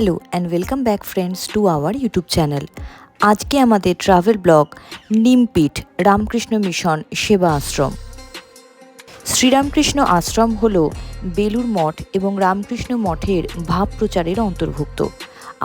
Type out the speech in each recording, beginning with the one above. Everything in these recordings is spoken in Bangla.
Hello and welcome back friends to our YouTube channel. আজকে আমাদের travel vlog Nimpith Ramakrishna Mission Seva Ashram. Sri Ramakrishna আশ্রম হল বেলুর মঠ এবং রামকৃষ্ণ মঠের ভাব প্রচারের অন্তর্ভুক্ত।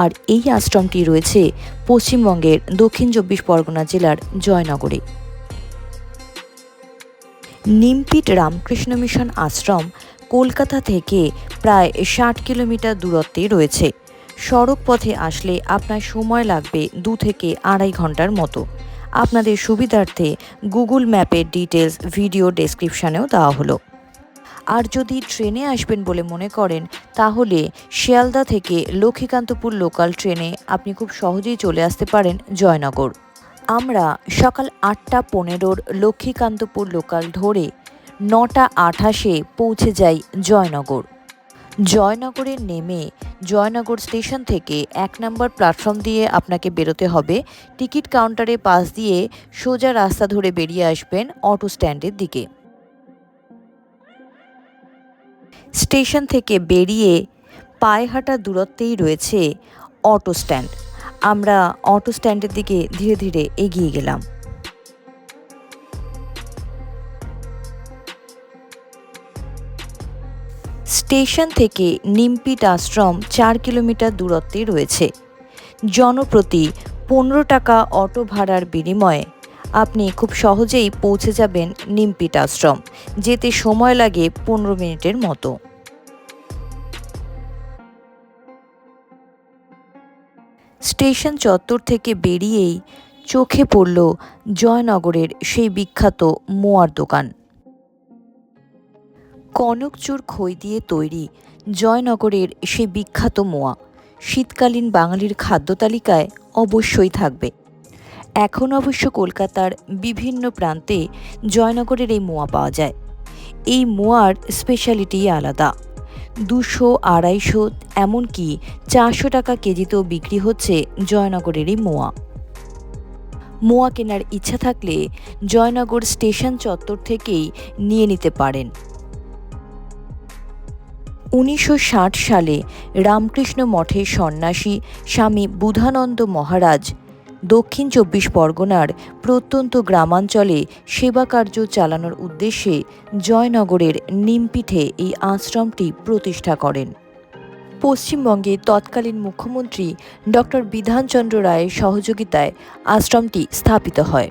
আর এই আশ্রমটি রয়েছে পশ্চিমবঙ্গের দক্ষিণ চব্বিশ পরগনা জেলার জয়নগরে। নিমপিঠ রামকৃষ্ণ মিশন আশ্রম কলকাতা থেকে প্রায় ষাট কিলোমিটার দূরত্বে রয়েছে। সড়ক পথে আসলে আপনার সময় লাগবে দু থেকে আড়াই ঘণ্টার মতো। আপনাদের সুবিধার্থে গুগল ম্যাপের ডিটেলস ভিডিও ডেসক্রিপশানেও দেওয়া হলো। আর যদি ট্রেনে আসবেন বলে মনে করেন, তাহলে শিয়ালদা থেকে লক্ষ্মীকান্তপুর লোকাল ট্রেনে আপনি খুব সহজেই চলে আসতে পারেন জয়নগর। আমরা সকাল আটটা পনেরোর লক্ষ্মীকান্তপুর লোকাল ধরে নটা আঠাশে পৌঁছে যাই জয়নগর। জয়নগরে নেমে জয়নগর স্টেশন থেকে এক নম্বর প্ল্যাটফর্ম দিয়ে আপনাকে বেরোতে হবে। টিকিট কাউন্টারে পাশ দিয়ে সোজা রাস্তা ধরে বেরিয়ে আসবেন অটো স্ট্যান্ডের দিকে। স্টেশন থেকে বেরিয়ে পায়ে হাঁটা দূরত্বেই রয়েছে অটো স্ট্যান্ড। আমরা অটো স্ট্যান্ডের দিকে ধীরে ধীরে এগিয়ে গেলাম। স্টেশন থেকে নিমপিট আশ্রম চার কিলোমিটার দূরত্বে রয়েছে। জনপ্রতি পনেরো টাকা অটো ভাড়ার বিনিময়ে আপনি খুব সহজেই পৌঁছে যাবেন নিমপিট আশ্রম। যেতে সময় লাগে পনেরো মিনিটের মতো। স্টেশন চত্বর থেকে বেরিয়েই চোখে পড়ল জয়নগরের সেই বিখ্যাত মোয়ার দোকান। কনকচুর খই দিয়ে তৈরি জয়নগরের সে বিখ্যাত মোয়া। শীতকালীন বাঙালির খাদ্য তালিকায় অবশ্যই থাকবে। এখন অবশ্য কলকাতার বিভিন্ন প্রান্তে জয়নগরের এই মোয়া পাওয়া যায়। এই মোয়ার স্পেশালিটি আলাদা। দুশো আড়াইশো এমনকি চারশো টাকা কেজিতেও বিক্রি হচ্ছে জয়নগরের এই মোয়া। মোয়া কেনার ইচ্ছা থাকলে জয়নগর স্টেশন চত্বর থেকেই নিয়ে নিতে পারেন। উনিশশো ষাট সালে রামকৃষ্ণ মঠের সন্ন্যাসী স্বামী বুধানন্দ মহারাজ দক্ষিণ চব্বিশ পরগনার প্রত্যন্ত গ্রামাঞ্চলে সেবা কার্য চালানোর উদ্দেশ্যে জয়নগরের নিমপিঠে এই আশ্রমটি প্রতিষ্ঠা করেন। পশ্চিমবঙ্গে তৎকালীন মুখ্যমন্ত্রী ডক্টর বিধানচন্দ্র রায়ের সহযোগিতায় আশ্রমটি স্থাপিত হয়।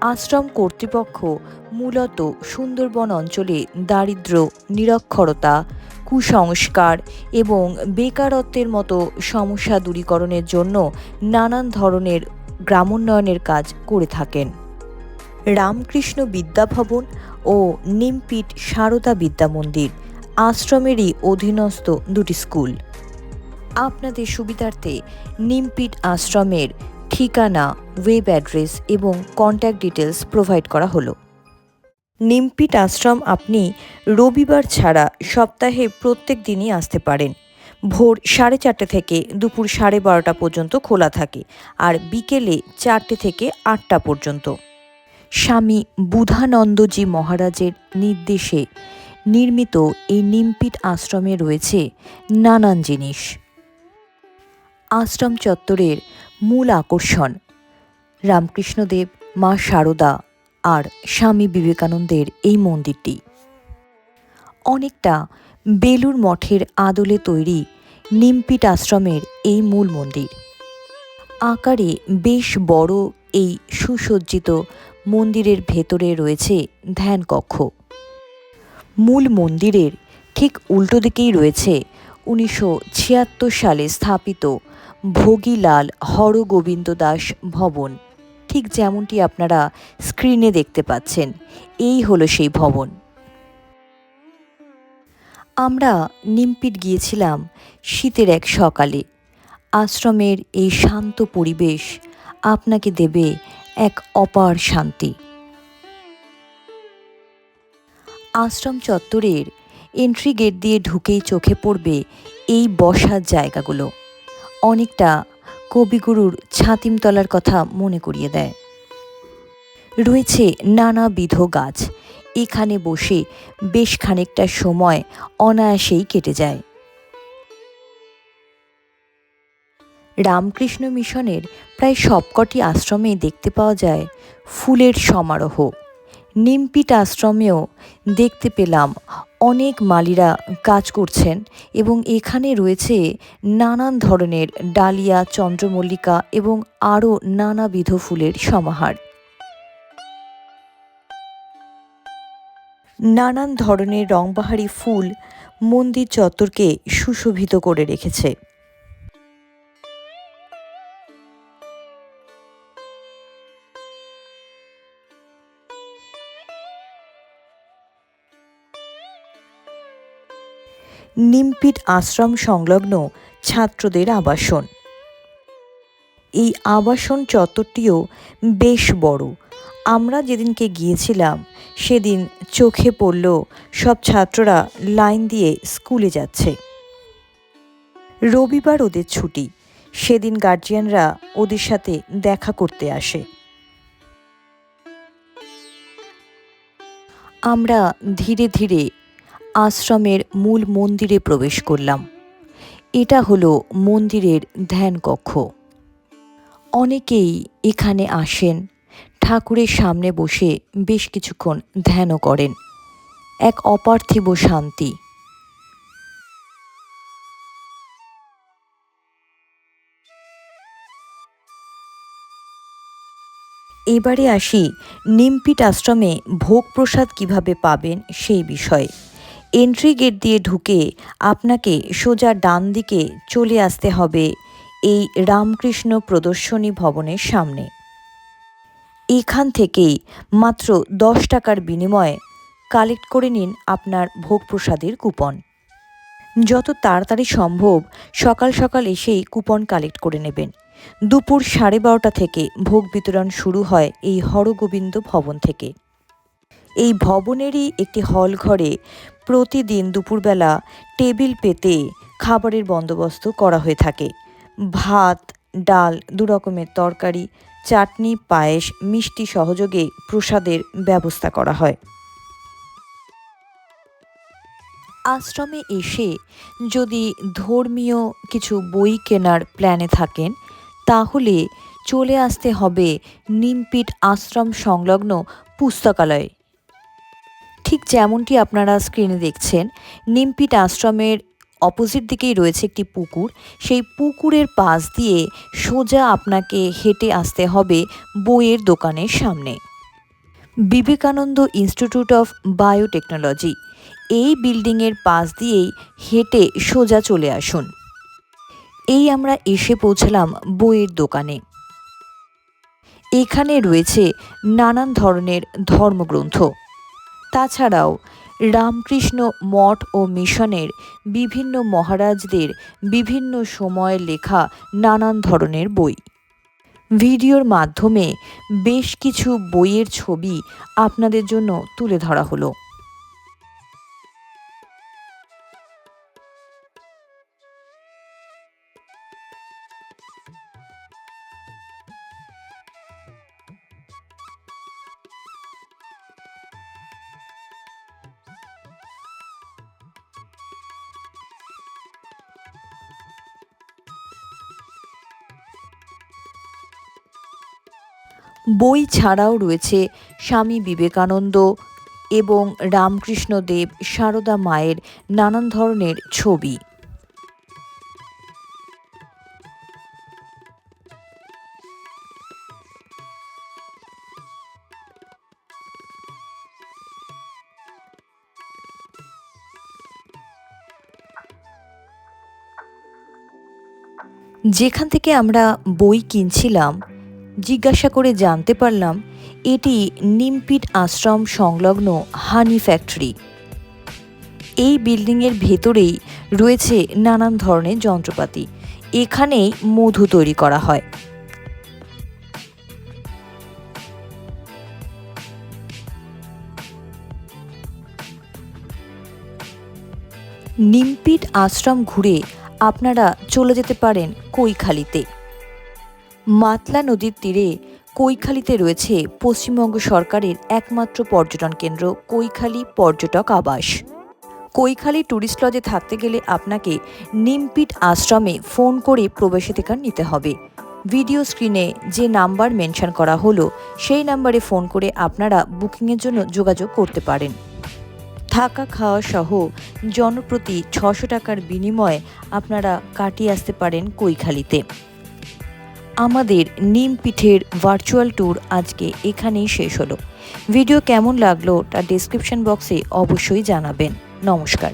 আশ্রম কর্তৃপক্ষ মূলত সুন্দরবন অঞ্চলে দারিদ্র নিরক্ষরতা কুসংস্কার এবং বেকারত্বের মতো সমস্যা দূরীকরণের জন্য নানান ধরনের গ্রামোন্নয়নের কাজ করে থাকেন। রামকৃষ্ণ বিদ্যাভবন ও নিমপিট সারদা বিদ্যা মন্দির আশ্রমেরই অধীনস্থ দুটি স্কুল। আপনাদের সুবিধার্থে নিমপিট আশ্রমের ঠিকানা ওয়েব অ্যাড্রেস এবং কন্ট্যাক্ট ডিটেলস প্রোভাইড করা হলো। নিমপিট আশ্রম আপনি রবিবার ছাড়া সপ্তাহে প্রত্যেক দিনই আসতে পারেন। ভোর সাড়ে চারটে থেকে দুপুর সাড়ে বারোটা পর্যন্ত খোলা থাকে আর বিকেলে চারটে থেকে আটটা পর্যন্ত। স্বামী বুধানন্দজি মহারাজের নির্দেশে নির্মিত এই নিমপিট আশ্রমে রয়েছে নানান জিনিস। আশ্রম চত্বরের মূল আকর্ষণ, রামকৃষ্ণদেব, মা শারদা আর স্বামী বিবেকানন্দের এই মন্দিরটি। অনেকটা বেলুর মঠের আদলে তৈরি নিমপিট আশ্রমের এই মূল মন্দির। আকারে বেশ বড় এই সুসজ্জিত মন্দিরের ভেতরে রয়েছে ধ্যান কক্ষ। মূল মন্দিরের ঠিক উল্টো দিকেই রয়েছে উনিশশো ছিয়াত্তর সালে স্থাপিত ভোগীলাল হরগোবিন্দ দাস ভবন। ঠিক যেমনটি আপনারা স্ক্রিনে দেখতে পাচ্ছেন, এই হলো সেই ভবন। আমরা নিমপিট গিয়েছিলাম শীতের এক সকালে। আশ্রমের এই শান্ত পরিবেশ আপনাকে দেবে এক অপার শান্তি। আশ্রম চত্বরের এন্ট্রি গেট দিয়ে ঢুকেই চোখে পড়বে এই বসার জায়গাগুলো। অনেকটা কবিগুরুর ছাতিমতলার কথা মনে করিয়ে দেয়। রয়েছে নানাবিধ গাছ। এখানে বসে বেশ খানিকটা সময় অনায়াসেই কেটে যায়। রামকৃষ্ণ মিশনের প্রায় সবকটি আশ্রমেই দেখতে পাওয়া যায় ফুলের সমারোহ। নিমপিট আশ্রমেও দেখতে পেলাম অনেক মালিরা কাজ করছেন এবং এখানে রয়েছে নানান ধরনের ডালিয়া, চন্দ্রমল্লিকা এবং আরও নানাবিধ ফুলের সমাহার। নানান ধরনের রংবাহারি ফুল মন্দির চত্বরকে সুশোভিত করে রেখেছে। নিমপিট আশ্রম সংলগ্ন ছাত্রদের আবাসন। এই আবাসন চত্বরটিও বেশ বড়। আমরা যেদিনকে গিয়েছিলাম, সেদিন চোখে পড়ল সব ছাত্ররা লাইন দিয়ে স্কুলে যাচ্ছে। রবিবার ওদের ছুটি। সেদিন গার্জিয়ানরা ওদের সাথে দেখা করতে আসে। আমরা ধীরে ধীরে আশ্রমের মূল মন্দিরে প্রবেশ করলাম। এটা হলো মন্দিরের ধ্যান কক্ষ। অনেকেই এখানে আসেন, ঠাকুরের সামনে বসে বেশ কিছুক্ষণ ধ্যানও করেন। এক অপার্থিব শান্তি। এবারে আসি নিমপিট আশ্রমে ভোগ প্রসাদ কীভাবে পাবেন সেই বিষয়ে। এন্ট্রি গেট দিয়ে ঢুকে আপনাকে সোজা ডান দিকে চলে আসতে হবে এই রামকৃষ্ণ প্রদর্শনী ভবনের সামনে। এখান থেকেই মাত্র দশ টাকার বিনিময়ে কালেক্ট করে নিন আপনার ভোগ প্রসাদের কুপন। যত তাড়াতাড়ি সম্ভব সকাল সকাল এসেই কুপন কালেক্ট করে নেবেন। দুপুর সাড়ে বারোটা থেকে ভোগ বিতরণ শুরু হয় এই হরগোবিন্দ ভবন থেকে। এই ভবনেরই একটি হল ঘরে প্রতিদিন দুপুরবেলা টেবিল পেতে খাবারের বন্দোবস্ত করা হয়ে থাকে। ভাত, ডাল, দু রকমের তরকারি, চাটনি, পায়েস, মিষ্টি সহযোগে প্রসাদের ব্যবস্থা করা হয়। আশ্রমে এসে যদি ধর্মীয় কিছু বই কেনার প্ল্যানে থাকেন, তাহলে চলে আসতে হবে নিমপিট আশ্রম সংলগ্ন পুস্তকালয়ে। যেমনটি আপনারা স্ক্রিনে দেখছেন, নিমপিট আশ্রমের অপোজিট দিকেই রয়েছে একটি পুকুর। সেই পুকুরের পাশ দিয়ে সোজা আপনাকে হেঁটে আসতে হবে বইয়ের দোকানের সামনে। বিবেকানন্দ ইনস্টিটিউট অফ বায়োটেকনোলজি এই বিল্ডিংয়ের পাশ দিয়েই হেঁটে সোজা চলে আসুন। এই আমরা এসে পৌঁছলাম বইয়ের দোকানে। এখানে রয়েছে নানান ধরনের ধর্মগ্রন্থ। তাছাড়াও রামকৃষ্ণ মঠ ও মিশনের বিভিন্ন মহারাজদের বিভিন্ন সময়ে লেখা নানান ধরনের বই। ভিডিওর মাধ্যমে বেশ কিছু বইয়ের ছবি আপনাদের জন্য তুলে ধরা হলো। বই ছাড়াও রয়েছে স্বামী বিবেকানন্দ এবং রামকৃষ্ণ দেব সারদা মায়ের নানান ধরনের ছবি। যেখান থেকে আমরা বই কিনছিলাম জিজ্ঞাসা করে জানতে পারলাম, এটি নিমপিট আশ্রম সংলগ্ন হানি ফ্যাক্টরি। এই বিল্ডিংয়ের ভেতরেই রয়েছে নানান ধরনের যন্ত্রপাতি। এখানেই মধু তৈরি করা হয়। নিমপিট আশ্রম ঘুরে আপনারা চলে যেতে পারেন কৈখালিতে। মাতলা নদীর তীরে কৈখালিতে রয়েছে পশ্চিমবঙ্গ সরকারের একমাত্র পর্যটন কেন্দ্র, কৈখালি পর্যটক আবাস। কৈখালি ট্যুরিস্ট লজে থাকতে গেলে আপনাকে নিমপিট আশ্রমে ফোন করে প্রবেশাধিকার নিতে হবে। ভিডিও স্ক্রিনে যে নাম্বার মেনশন করা হলো, সেই নাম্বারে ফোন করে আপনারা বুকিংয়ের জন্য যোগাযোগ করতে পারেন। থাকা খাওয়া সহ জনপ্রতি ছশো টাকার বিনিময়ে আপনারা কাটিয়ে আসতে পারেন কৈখালিতে। আমাদের নিম পিঠের ভার্চুয়াল ট্যুর আজকে এখানেই শেষ হলো। ভিডিও কেমন লাগল তা ডিসক্রিপশন বক্সে অবশ্যই জানাবেন। নমস্কার।